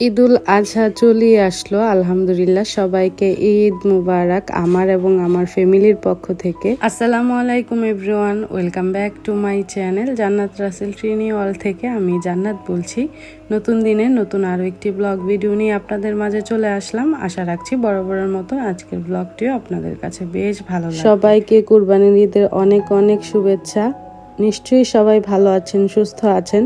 ঈদুল আজহা চলিয়ে আসলো। আলহামদুলিল্লাহ, সবাইকে ঈদ মুবারক আমার এবং আমার ফ্যামিলির পক্ষ থেকে। আসসালামু আলাইকুম everyone, welcome back to my channel Jannat Rasel Trini all থেকে আমি জান্নাত বলছি। নতুন দিনে নতুন আরও একটি ব্লগ ভিডিও নিয়ে আপনাদের মাঝে চলে আসলাম। আশা রাখছি বরাবরের মতো আজকের ব্লগটিও আপনাদের কাছে বেশ ভালো সবাইকে কুরবানির ঈদের অনেক অনেক শুভেচ্ছা। নিশ্চয়ই সবাই ভালো আছেন, সুস্থ আছেন।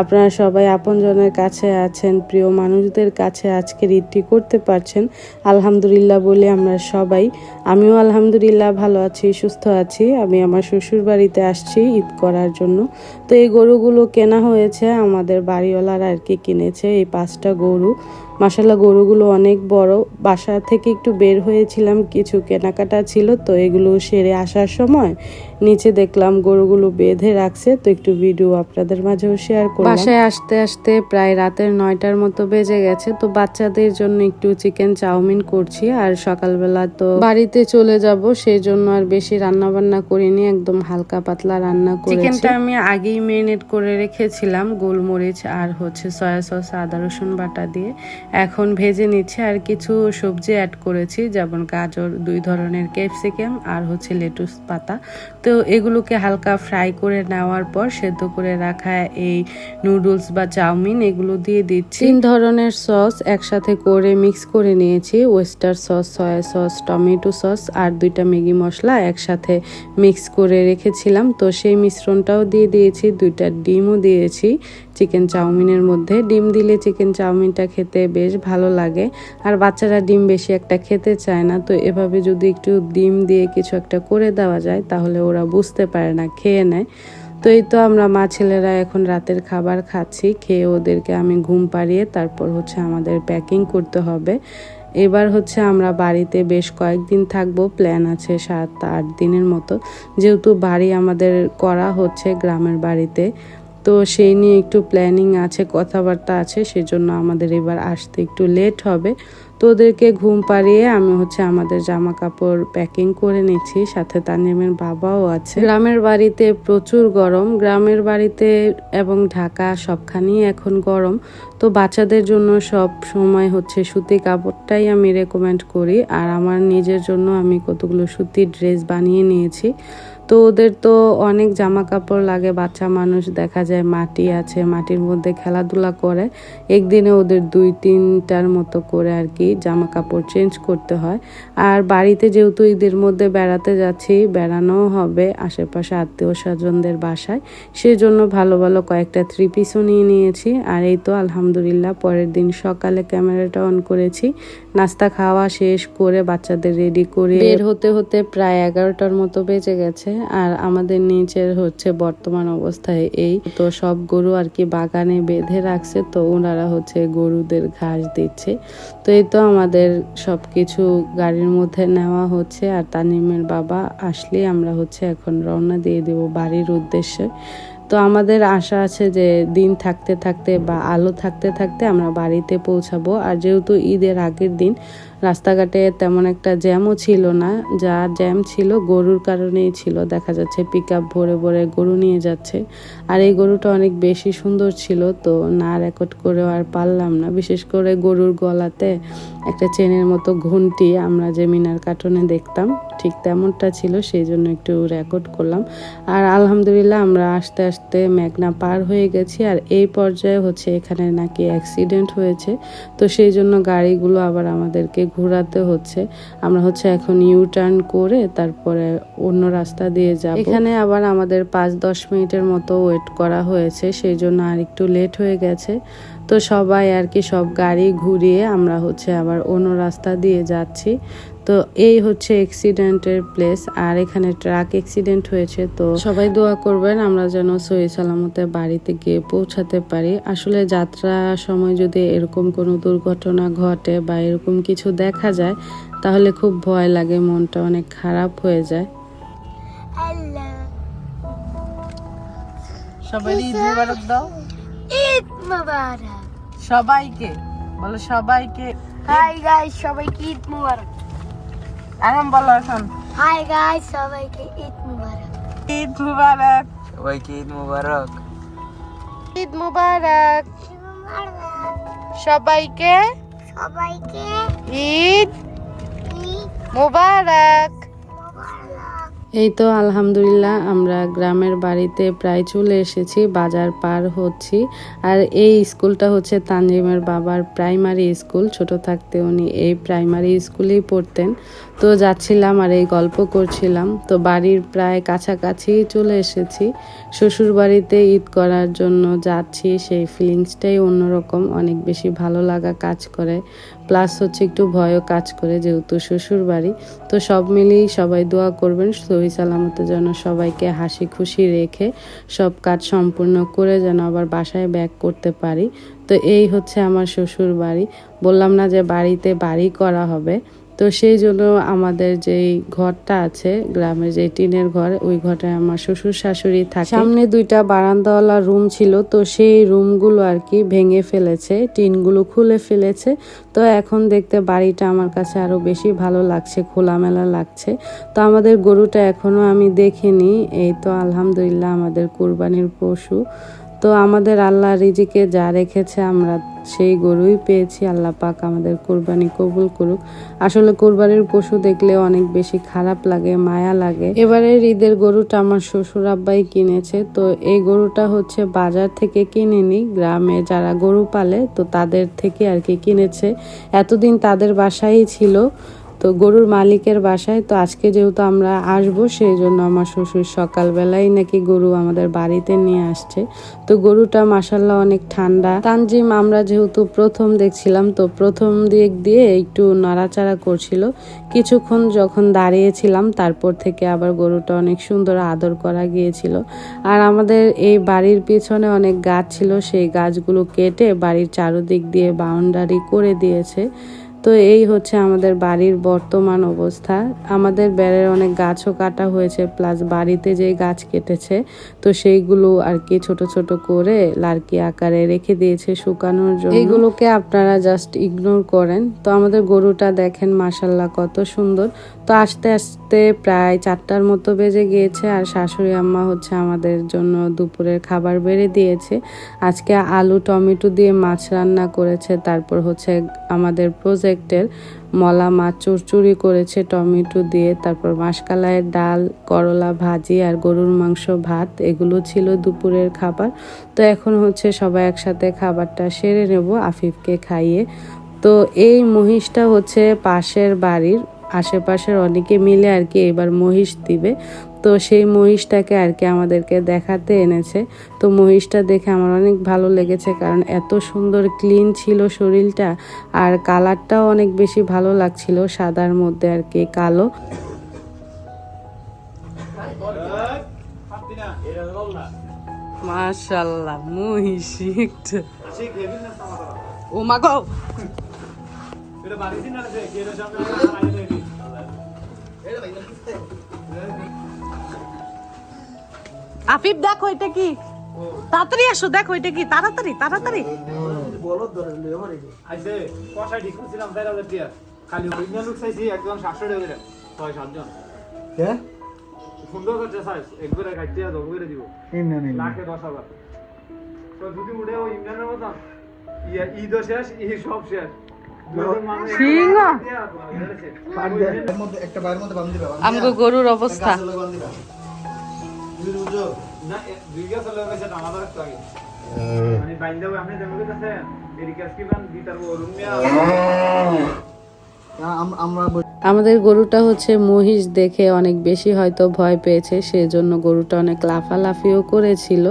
আপনারা সবাই আপনজনের কাছে আছেন, প্রিয় মানুষদের কাছে আজকের ঈদটি করতে পারছেন। আলহামদুলিল্লাহ বলে আমরা সবাই, আমিও আলহামদুলিল্লাহ ভালো আছি, সুস্থ আছি। আমি আমার শ্বশুর বাড়িতে আসছি ঈদ করার জন্য। তো এই গরুগুলো কেনা হয়েছে, আমাদের বাড়িওয়ালারা আর কি কিনেছে, এই পাঁচটা গরু। মাসাল্লাহ গরুগুলো অনেক বড়। বাসা থেকে একটু বের হয়েছিলাম কিছু কেনাকাটা ছিল তো এগুলো সেরে আসার সময় নিচে দেখলাম গরুগুলো বেঁধে রাখছে তো একটু ভিডিও আপনাদের মাঝেও শেয়ার করলাম। বাসায় আসতে আসতে প্রায় রাতের নয়টার মতো বেজে গেছে তো বাচ্চাদের জন্য একটু চিকেন চাউমিন করছি আর সকালবেলা তো বাড়িতে চলে যাব সেই জন্য আর বেশি রান্না বান্না করিনি একদম হালকা পাতলা রান্না করেছি। চিকেনটা আমি আগেই মেরিনেট করে রেখেছিলাম গোলমরিচ আর হচ্ছে সয়া সস আদা রসুন বাটা দিয়ে। এখন ভেজে নিচ্ছে আর কিছু সবজি অ্যাড করেছি, যেমন গাজর, দুই ধরনের ক্যাপসিকাম আর হচ্ছে লেটুস পাতা। তো এগুলোকে হালকা ফ্রাই করে নেওয়ার পর সেদ্ধ করে রাখা এই নুডলস বা চাউমিন, এগুলো দিয়ে দিচ্ছি। তিন ধরনের সস একসাথে করে মিক্স করে নিয়েছি oyster sauce soya sauce tomato sauce আর দুইটা ম্যাগি মশলা একসাথে মিক্স করে রেখেছিলাম। তো সেই মিশ্রণটাও দিয়ে দিয়েছি, দুইটা ডিমও দিয়েছি। চিকেন চাউমিনের মধ্যে। ডিম দিলে চিকেন চাউমিনটা খেতে বেশ ভালো লাগে। আর বাচ্চারা ডিম বেশি একটা খেতে চায় না। তো এভাবে যদি একটু ডিম দিয়ে কিছু একটা করে দেওয়া যায়, তাহলে ওরা বুঝতে পারে না, খেয়ে নেয়। তো এই তো আমরা মা ছেলেরা এখন রাতের খাবার খাচ্ছি। খেয়ে ওদেরকে আমি ঘুম পাড়িয়ে তারপর হচ্ছে আমাদের প্যাকিং করতে হবে। এবার হচ্ছে আমরা বাড়িতে বেশ কয়েকদিন থাকব। প্ল্যান আছে সাত আট দিনের মতো। যেহেতু বাড়ি আমাদের করা হচ্ছে গ্রামের বাড়িতে। তো সেই নিয়ে একটু প্ল্যানিং আছে, কথাবার্তা আছে, সেজন্য আমাদের এবার আসতে একটু লেট হবে। তো ওদেরকে ঘুম পাড়িয়ে আমি হচ্ছে আমাদের জামা কাপড় প্যাকিং করে নিচ্ছি, সাথে তানিমের বাবাও আছে। গ্রামের বাড়িতে প্রচুর গরম, গ্রামের বাড়িতে এবং ঢাকা সবখানেই এখন গরম। তো বাচ্চাদের জন্য সব সময় হচ্ছে সুতি কাপড়টাই আমি রেকমেন্ড করি, আর আমার নিজের জন্য আমি কতগুলো সুতির ড্রেস বানিয়ে নিয়েছি। তো ওদের তো অনেক জামা কাপড় লাগে, বাচ্চা মানুষ, দেখা যায় মাটি আছে, মাটির মধ্যে খেলাধুলা করে। একদিনে ওদের দুই, তিনটার মতো করে আর কি জামা কাপড় চেঞ্জ করতে হয়। আর বাড়িতে যেহেতু ঈদের মধ্যে বেড়াতে যাচ্ছি, বেড়ানোও হবে আশেপাশে আত্মীয় স্বজনদের বাসায়। সেই জন্য ভালো ভালো কয়েকটা থ্রি পিসও নিয়ে নিয়েছি। আর এই তো আলহামদুলিল্লাহ পরের দিন সকালে ক্যামেরাটা অন করেছি। নাস্তা খাওয়া শেষ করে বাচ্চাদের রেডি করে বের হতে হতে প্রায় এগারোটার মতো বেজে গেছে। আর আমাদের নিচের হচ্ছে বর্তমান অবস্থায় এই। তো সব গরু আর কি বাগানে বেঁধে রাখছে, তো ওনারা হচ্ছে গরুদের ঘাস দিচ্ছে। তো এই তো আমাদের সব কিছু গাড়ির মধ্যে নেওয়া হচ্ছে আর তানিমের বাবা আসলে আমরা হচ্ছে এখন রওনা দিয়ে দেব বাড়ির উদ্দেশ্যে। তো আমাদের আশা আছে যে দিন থাকতে থাকতে বা আলো থাকতে থাকতে আমরা বাড়িতে পৌঁছাবো। আর যেহেতু ঈদের আগের দিন রাস্তাঘাটে তেমন একটা জ্যামও ছিল না, যা জ্যাম ছিল, গরুর কারণেই ছিল। দেখা যাচ্ছে পিক আপ ভরে ভরে গরু নিয়ে যাচ্ছে। আর এই গরুটা অনেক বেশি সুন্দর ছিল, তো না রেকর্ড করেও আর পারলাম না। বিশেষ করে গরুর গলাতে একটা চেনের মতো ঘুনটি আমরা যে মিনার কার্টনে দেখতাম, ঠিক তেমনটা ছিল, সেই জন্য একটু রেকর্ড করলাম। আর আলহামদুলিল্লাহ আমরা আস্তে আস্তে মেঘনা পার হয়ে গেছি, আর এই পর্যায়ে হচ্ছে এখানে নাকি অ্যাক্সিডেন্ট হয়েছে। তো সেই জন্য গাড়িগুলো আবার আমাদেরকে ঘোরাতে হচ্ছে। আমরা হচ্ছে এখন ইউ টার্ন করে তারপরে অন্য রাস্তা দিয়ে যাব। এখানে আবার আমাদের পাঁচ, দশ মিনিটের মতো ওয়েট করা হয়েছে, সেই জন্য আর একটু লেট হয়ে গেছে। তো সবাই আর কি সব গাড়ি ঘুরিয়ে আমরা হচ্ছে আবার অন্য রাস্তা দিয়ে যাচ্ছি। তো এই হচ্ছে অ্যাক্সিডেন্টের প্লেস আর এখানে ট্রাক অ্যাক্সিডেন্ট হয়েছে তো সবাই দোয়া করবেন আমরা যেন সহি সালামতে বাড়িতে গিয়ে পৌঁছাতে পারি। আসলে যাত্রা সময় যদি এরকম কোনো দুর্ঘটনা ঘটে বা এরকম কিছু দেখা যায় তাহলে খুব ভয় লাগে মনটা অনেক খারাপ হয়ে যায়। সবাই ঈদ মুবারক দাও। ঈদ মুবারক। সবাইকে বলো সবাইকে। হাই গাইস সবাইকে ঈদ মুবারক। এখন বলো এখন। হাই গাইস সবাইকে ঈদ মুবারক। ঈদ মুবারক। সবাইকে ঈদ মুবারক। ঈদ মুবারক। সবাইকে সবাইকে ঈদ মোবারক। এই তো আলহামদুলিল্লাহ, আমরা গ্রামের বাড়িতে প্রায় চলে এসেছি, বাজার পার হচ্ছি। আর এই স্কুলটা হচ্ছে তানজিমের বাবার প্রাইমারি স্কুল, ছোট থাকতে উনি এই প্রাইমারি স্কুলেই পড়তেন। তো যাচ্ছিলাম আর এই গল্প করছিলাম। তো বাড়ির প্রায় কাছাকাছি চলে এসেছি। শ্বশুর বাড়িতে ঈদ করার জন্য যাচ্ছি, সেই ফিলিংসটাই অন্যরকম, অনেক বেশি ভালো লাগা কাজ করে। প্লাস হচ্ছে একটু ভয়ও কাজ করে যেহেতু শ্বশুর বাড়ি তো সব মিলিয়েই সবাই দোয়া করবেন, সহি সালামতের জন্য সবাইকে হাসি খুশি রেখে সব কাজ সম্পূর্ণ করে যেন আবার বাসায় ব্যাক করতে পারি। তো এই হচ্ছে আমার শ্বশুর বাড়ি বললাম না যে বাড়িতে বাড়ি করা হবে। তো সেই জন্য আমাদের যেই ঘরটা আছে, গ্রামের যে টিনের ঘর, ওই ঘরটায় আমার শ্বশুর শাশুড়ি থাকে। সামনে দুইটা বারান্দাওয়ালা রুম ছিল, তো সেই রুমগুলো আর কি ভেঙে ফেলেছে, টিনগুলো খুলে ফেলেছে। তো এখন দেখতে বাড়িটা আমার কাছে আরও বেশি ভালো লাগছে, খোলামেলা লাগছে। তো আমাদের গরুটা এখনও আমি দেখিনি, এই তো আলহামদুলিল্লাহ আমাদের কুরবানির পশু। তো আমাদের আল্লাহ রিজিকে যা রেখেছে, আমরা সেই গরুই পেয়েছি। আল্লাহ পাক আমাদের কোরবানি কবুল করুক। আসলে কোরবানির পশু দেখলে অনেক বেশি খারাপ লাগে, মায়া লাগে। এবারে ঈদের গরুটা আমার শ্বশুর আব্বাই কিনেছে। তো এই গরুটা হচ্ছে বাজার থেকে কিনেনি গ্রামে যারা গরু পালে, তো তাদের থেকে আর কি কিনেছে। এতদিন তাদের বাসায় ছিল। তো গরুর মালিকের বাসায়, তো আজকে যেহেতু আমরা আসব সেই জন্য আমার শ্বশুর সকালবেলাই নাকি গরু আমাদের বাড়িতে নিয়ে আসছে। তো গরুটা মাসাল্লাহ অনেক ঠান্ডা। তানজিম, আমরা যেহেতু প্রথম দেখছিলাম, তো প্রথম দিক দিয়ে একটু নাড়াচাড়া করছিল। কিছুক্ষণ যখন দাঁড়িয়েছিলাম, তারপর থেকে আবার গরুটা অনেক সুন্দর আদর করা গিয়েছিল। আর আমাদের এই বাড়ির পিছনে অনেক গাছ ছিল, সেই গাছগুলো কেটে বাড়ির চারদিক দিয়ে বাউন্ডারি করে দিয়েছে। তো এই হচ্ছে আমাদের বাড়ির বর্তমান অবস্থা। আমাদের বেড়ের অনেক গাছও কাটা হয়েছে প্লাস বাড়িতে যে গাছ কেটেছে, তো সেইগুলো আর কি ছোট ছোট করে লার্কি আকারে রেখে দিয়েছে শুকানোর জন্য। এইগুলোকে আপনারা জাস্ট ইগনোর করেন। তো আমাদের গরুটা দেখেন মাসাল্লাহ কত সুন্দর। তো আস্তে আস্তে প্রায় চারটার মতো বেজে গিয়েছে আর শাশুড়ি আম্মা হচ্ছে আমাদের জন্য দুপুরের খাবার বেড়ে দিয়েছে। আজকে আলু, টমেটো দিয়ে মাছ রান্না করেছে, তারপর হচ্ছে আমাদের প্রজেক্টের মলা মাছ চুরচুরি করেছে, টমেটো দিয়ে, তারপর মাসকালাইয়ের ডাল, করলা, ভাজি আর গরুর মাংস, ভাত, এগুলো ছিল দুপুরের খাবার। তো এখন হচ্ছে সবাই একসাথে খাবারটা সেরে নেব, আফিফকে খাইয়ে। তো এই মহিষটা হচ্ছে পাশের বাড়ির, আশেপাশের অনেকে মিলে আর কি এবার মহিষ দিবে। তো সেই মহিষটাকে আর কি আমাদেরকে দেখাতে এনেছে। তো মহিষটা দেখে আমার অনেক ভালো লেগেছে কারণ এত সুন্দর ক্লিন ছিল শরীরটা আর কালারটাও অনেক বেশি ভালো লাগছিল সাদার মধ্যে আর কি কালো। মাশাল্লাহ মহিষ ও মা গো। আফিফ দেখো এটা কি? তাড়াতাড়ি আসো দেখো এটা কি? তাড়াতাড়ি তাড়াতাড়ি। কষাই ঠিক করছিলাম চার হাজার টিয়া খালি অরিজিনাল লুক চাইছি একজন সাতশো টাকা দিলেন ছয় সাতজন। সুন্দর একবারে কাটতে দিব। লাখে তো যদি উঠে ওই ইমরানের মতন ইয়া ঈদও শেষ ই সব শেষ। আমগো গরুর অবস্থা। না দুই গ্যাস হলে গেছে আমাদের একটু আগে মানে বাইন্দা আপনি যেমন আমাদের গরুটা হচ্ছে মহিষ দেখে অনেক বেশি হয়তো ভয় পেয়েছে সেজন্য গরুটা অনেক লাফালাফিও করেছিল।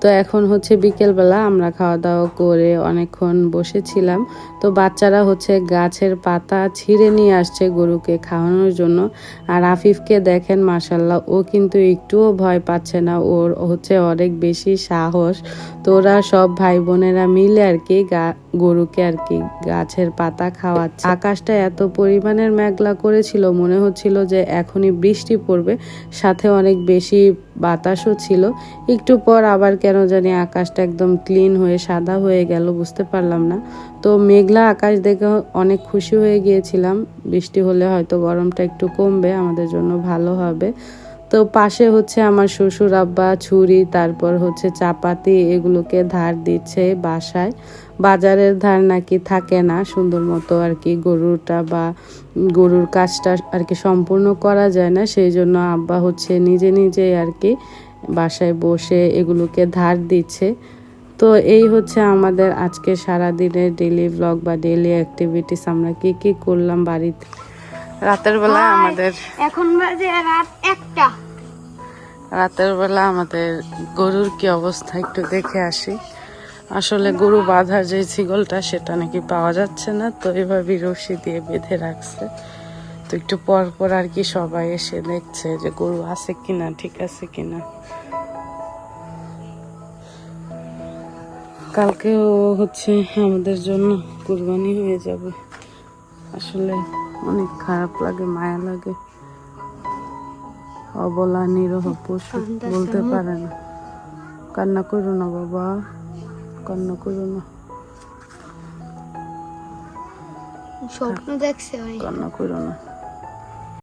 তো এখন হচ্ছে বিকেলবেলা আমরা খাওয়া দাওয়া করে অনেকক্ষণ বসেছিলাম। তো বাচ্চারা হচ্ছে গাছের পাতা ছিঁড়ে নিয়ে আসছে গরুকে খাওয়ানোর জন্য। আর আফিফকে দেখেন মাসাল্লাহ ও কিন্তু একটুও ভয় পাচ্ছে না। ওর হচ্ছে অনেক বেশি সাহস। তো ওরা সব ভাই বোনেরা মিলে আর কি গরুকে আর কি গাছের পাতা খাওয়াচ্ছে। আকাশটা এত পরিমাণের মেঘলা করেছিল, মনে হচ্ছিল যে এখনই বৃষ্টি পড়বে। সাথে অনেক বেশি বাতাসও ছিল। একটু পর আবার কেন জানি আকাশটা একদম ক্লিন হয়ে সাদা হয়ে গেল, বুঝতে পারলাম না। তো মেঘলা আকাশ দেখে অনেক খুশি হয়ে গিয়েছিলাম। বৃষ্টি হলে হয়তো গরমটা একটু কমবে, আমাদের জন্য ভালো হবে। তো পাশে হচ্ছে আমার শ্বশুর আব্বা, ছুরি, তারপর হচ্ছে চাপাতি, এগুলোকে ধার দিচ্ছে বাসায়। বাজারের ধার নাকি থাকে না, সুন্দর মতো আর কি গরুটা বা গরুর কাজটা আর কি সম্পূর্ণ করা যায় না। সেই জন্য আব্বা হচ্ছে নিজে নিজেই আর কি বাসায় বসে এগুলোকে ধার দিচ্ছে। তো এই হচ্ছে আমাদের আজকে সারা দিনের ডেলি ব্লগ বা ডেলি অ্যাক্টিভিটিস আমরা কি কি করলাম বাড়িতে? রাতের বেলা আমাদের এখন বাজে রাত একটা। রাতের বেলা আমাদের গরুর কি অবস্থা একটু দেখে আসি। আসলে গরু বাঁধার যে ছিগলটা সেটা নাকি পাওয়া যাচ্ছে না তো এভাবে রশি দিয়ে বেঁধে রাখছে। তো একটু পর পর আর কি সবাই এসে দেখছে যে গরু আছে কিনা ঠিক আছে কিনা। কালকেও হচ্ছে আমাদের জন্য কুরবানি হয়ে যাবে। আসলে অনেক খারাপ লাগে মায়া লাগে। অবলা নিরহ পশু বলতে পারে না। কান্না করো না বাবা কান্না করো না। স্বপ্ন দেখছে কান্না করো না।